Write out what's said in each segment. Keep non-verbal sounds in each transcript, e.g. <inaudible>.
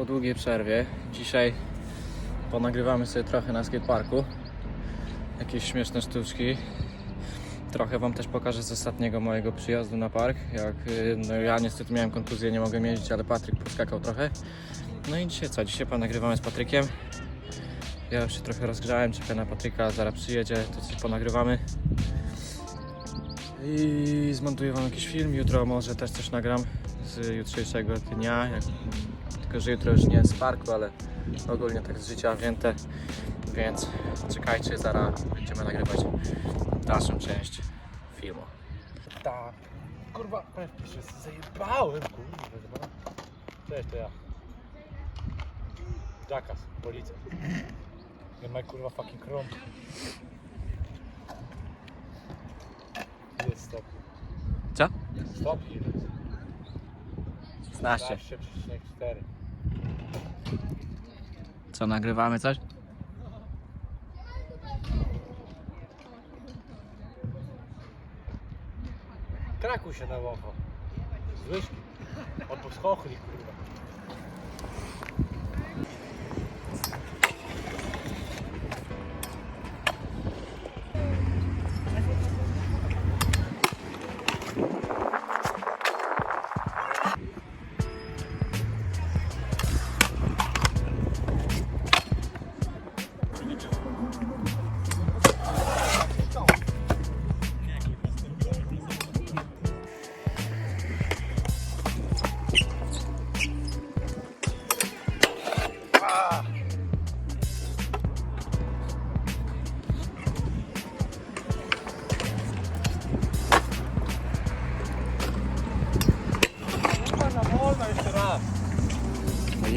po długiej przerwie. Dzisiaj ponagrywamy sobie trochę na skateparku. Jakieś śmieszne sztuczki. Trochę Wam też pokażę z ostatniego mojego przyjazdu na park. Jak, y, no ja niestety miałem kontuzję, nie mogłem jeździć, ale Patryk poskakał trochę. No i dzisiaj co? Dzisiaj ponagrywamy z Patrykiem. Ja już się trochę rozgrzałem, czekam na Patryka, zaraz przyjedzie, to coś ponagrywamy. I zmontuję Wam jakiś film, jutro może też coś nagram z jutrzejszego dnia, jak, tylko że jutro już nie z parku, ale ogólnie tak z życia wzięte, więc czekajcie, zaraz będziemy nagrywać dalszą część filmu. Tak. Kurwa, pewnie się zajebałem, kurwa. Cześć, to ja. Jackass, policja. Nie ma kurwa fucking krom. Jest stop. Co? Stop. 15. 12,4. Co, nagrywamy coś? Krakuj się na łocho. Z łyżki. Chochli, kurwa.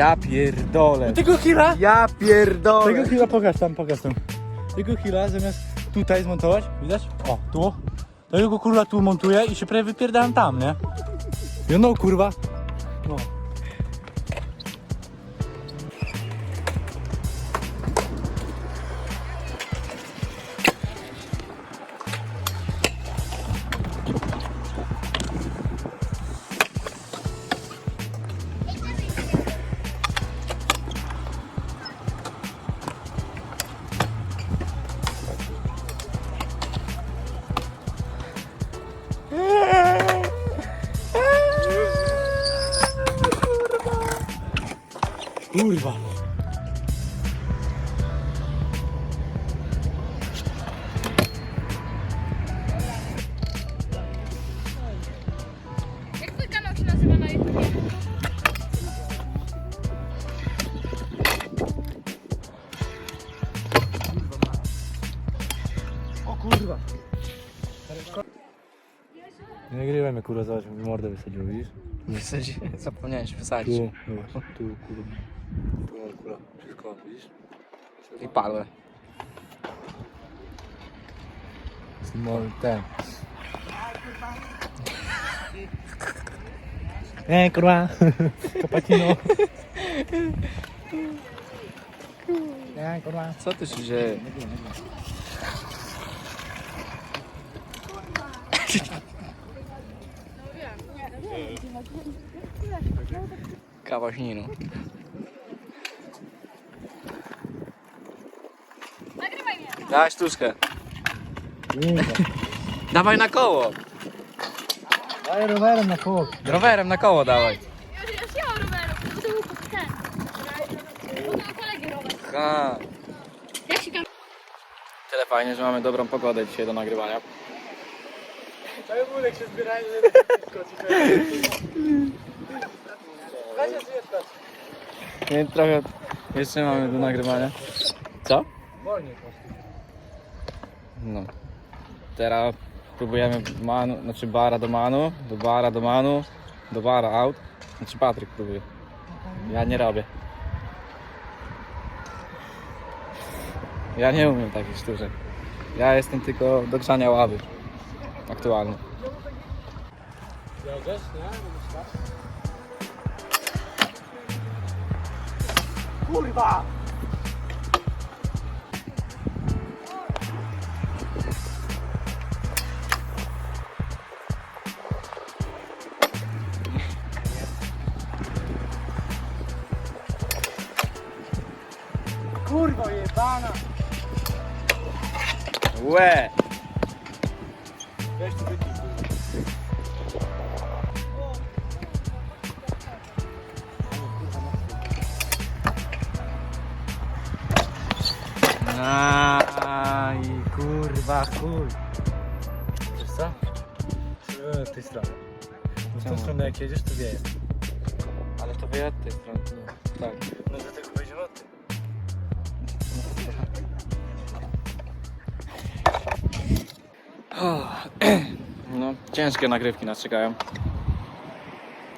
Ja pierdolę. Tego chwila? Ja pierdolę. Tego chwila pokaż tam, pokaż tam. Tego chwila zamiast tutaj zmontować, widać? O, tu. To jego kurwa tu montuję i się prawie wypierdałem tam, nie? No kurwa. No. Kurwa. Jak twój kanał się nazywa na YouTubie? O kurwa. Nie nagrywaj mnie kurwa, zobacz, mi mordę wysadziło, widzisz? <laughs> Wysadzi, zapomniałem się wysadzić. Tu, zobacz, tu kurwa. Tu mam kurwa, wszystko, widzisz? I padłem. Small ten. Nie, kurwa. Cappuccino. Nie, kurwa. Co tu się dzieje? Kawaśninu. Nagrywaj mnie! Dawaj sztuczkę. Dawaj na koło. Daj rowerem na kół. Rowerem na koło dawaj. Ja już ja mam roweru, bo to był ten. Bo to był kolegi rower. Ha. Jak się kam... Tyle fajnie, że mamy dobrą pogodę dzisiaj do nagrywania. Wózek się zbierają, Weź się zjechać. Nie, trochę jeszcze mamy do nagrywania. Co? Wolniej po prostu. No. Teraz próbujemy manu, znaczy bara do manu, do bara do manu, do bara out. Znaczy Patryk próbuje. Ja nie robię. Ja nie umiem takich sztuczek. Ja jestem tylko do grzania ławy. Aktualnie. Jedziesz, nie? Kurwa! kurwa jebana! Łe! Weź tu wytnij, kurwa. Aj, kurwa, chuj. Wiesz co? W tej stronie. Bo w tą stronę jak jedziesz, to wieje. Ale to wie od tej strony. Tak. No ciężkie nagrywki nas czekają.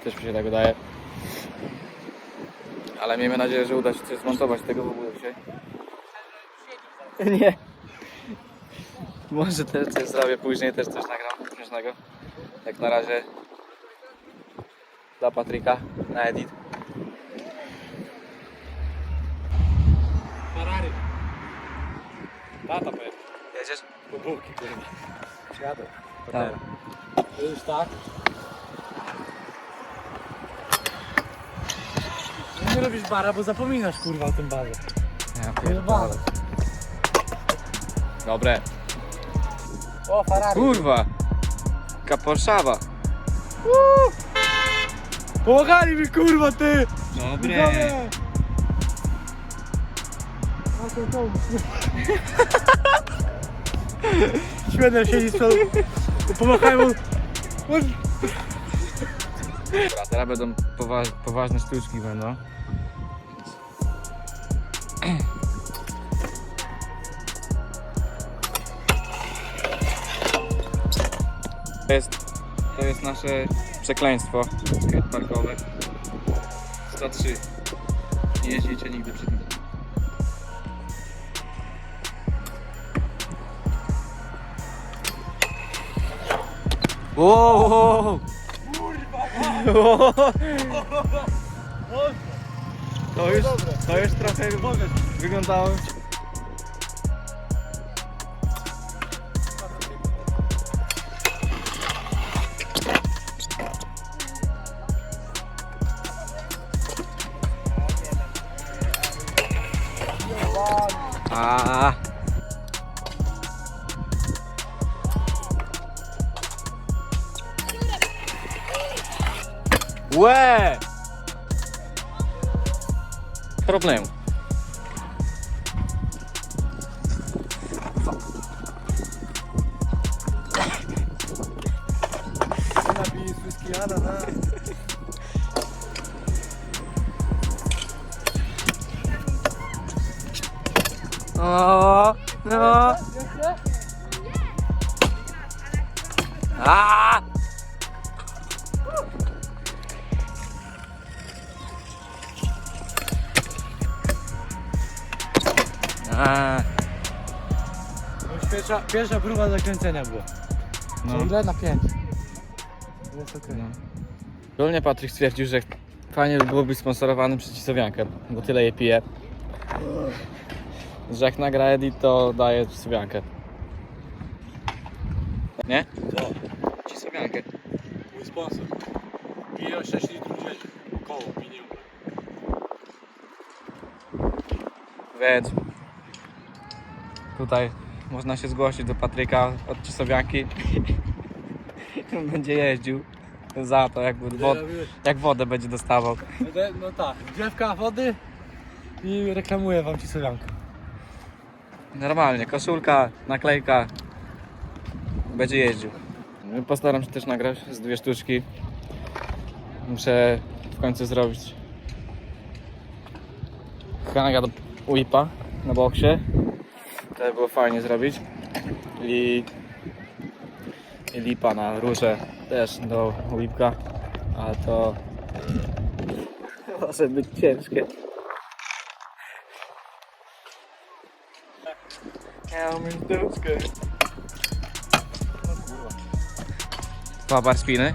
Też mi się tak wydaje. Ale miejmy nadzieję, że uda się coś zmontować tego w ogóle dzisiaj. Nie. Może też coś zrobię później, też coś nagram śmiesznego. Jak na razie dla Patryka na edit. Ferrari. Tata powie. Jedziesz? Po bułki, kurwa. Jadę. Tak. Już tak. No nie robisz bara, bo zapominasz kurwa o tym barze. Ja Pierdolę. Dobre. O, Ferrari. Kurwa! Kaporszawa. Pomagali mi kurwa ty! Dobre. Widzowie! A to. Śmiedem siedzi z przodu. Pomachałem mu. Dobra, teraz będą powa poważne sztuczki będą. To jest, to jest nasze przekleństwo skateparkowe. 103. Nie jeździcie nigdy przy tym. Wow! To już, to już trochę wyglądało. Łe! Problemu. O, no. A! Już pierwsza, pierwsza próba zakręcenia była. no. No. ile? Na pięć. Jest okej. No. Ogólnie Patryk stwierdził, że fajnie by było być sponsorowanym przez Cisowiankę, bo tyle je pije. Że jak nagra edit, to daje Cisowiankę. Nie? Co? Cisowiankę. Mój sponsor. Pije o 6 litrów dziennie. Około, minimum. Więc tutaj można się zgłosić do Patryka od Cisowianki. <laughs> będzie jeździł za to, jak, wod, jak wodę będzie dostawał. No tak, drzewka wody i reklamuję wam ci solankę. Normalnie, koszulka, naklejka. Będzie jeździł. Postaram się też nagrać z dwie sztuczki. Muszę w końcu zrobić hanga do whipa na boksie. To by było fajnie zrobić. I, lipa na róże też do whipka. A to może być ciężkie. Ja umiem sztuczkę. Dwa bar spiny.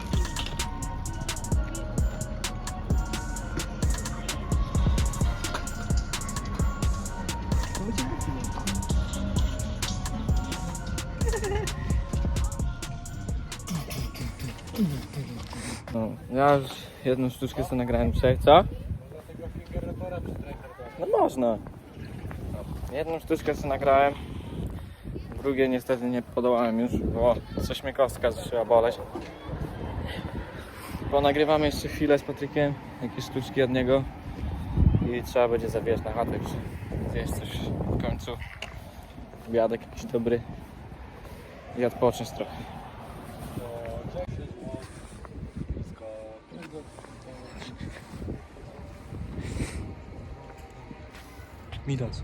jedną sztuczkę sobie nagrałem dzisiaj, co? No można. Jedną sztuczkę sobie nagrałem. Drugie niestety nie podołałem już, bo coś mnie kostka zaczęła boleć. Bo nagrywamy jeszcze chwilę z Patrykiem, jakieś sztuczki od niego i trzeba będzie zabijać na chatę. Zjeść coś w końcu. Obiadek jakiś dobry i odpocząć trochę. Midas.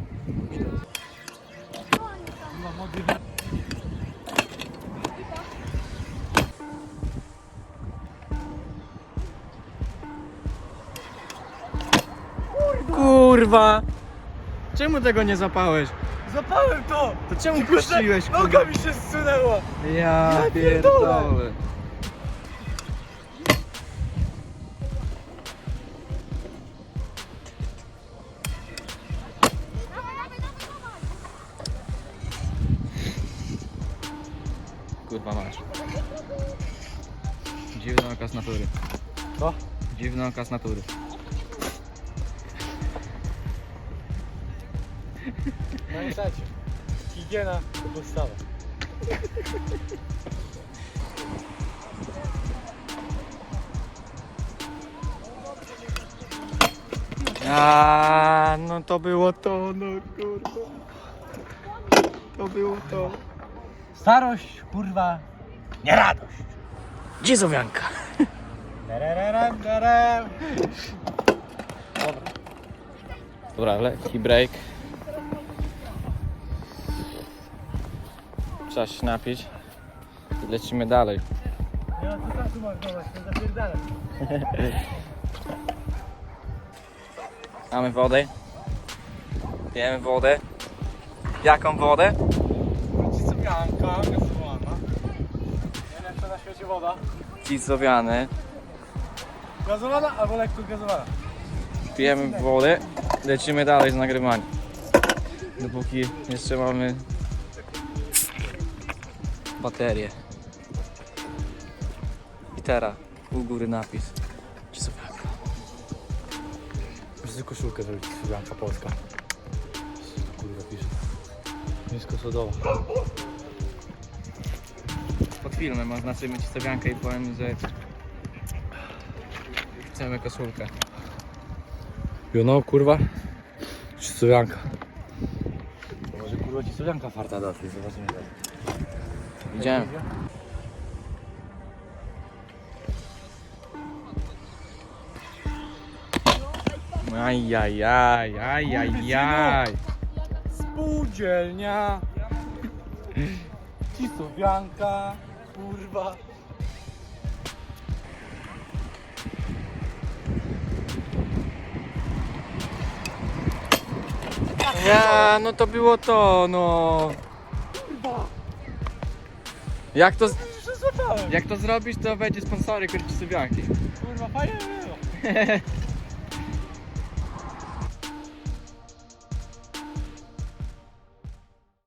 Kurwa! Czemu tego nie zapałeś? Zapałem to! To czemu puściłeś? Noga mi się zsunęła! Ja pierdolę. Dziwny okaz natury. Pamiętajcie, higiena to podstawa. A, no to było to, no kurwa. To było to. Starość, kurwa, nie radość. Dziezowianka. Dobra, lekki break. Trzeba się napić i lecimy dalej. To zapierdalam. <laughs> Mamy wodę. Pijemy wodę. Jaką wodę? Cyganka gazowana. Najlepsza na świecie woda. Dzizowiany. Gazowana albo lekko gazowana. Pijemy wodę. Lecimy dalej z nagrywaniem. Dopóki jeszcze mamy baterię. I teraz u góry napis. Dzizowianka. Muszę sobie koszulkę zrobić, cyganka polska. Kurwa pisze. Nisko sodowa. Pod filmem oznaczymy Dzizowiankę i powiem, że chcemy koszulkę. You know, kurwa. Cyganka. Może kurwa ci cyganka farta da, ty zobaczymy dalej. Idziemy. Ajajaj, ajajaj. Spółdzielnia. Cisowianka. Kurwa. Ja, no to było to, no. Jak to, z- Przezłapałem. jak to zrobić, to będzie sponsory Kurczysowianki. Kurwa, fajnie było. <laughs>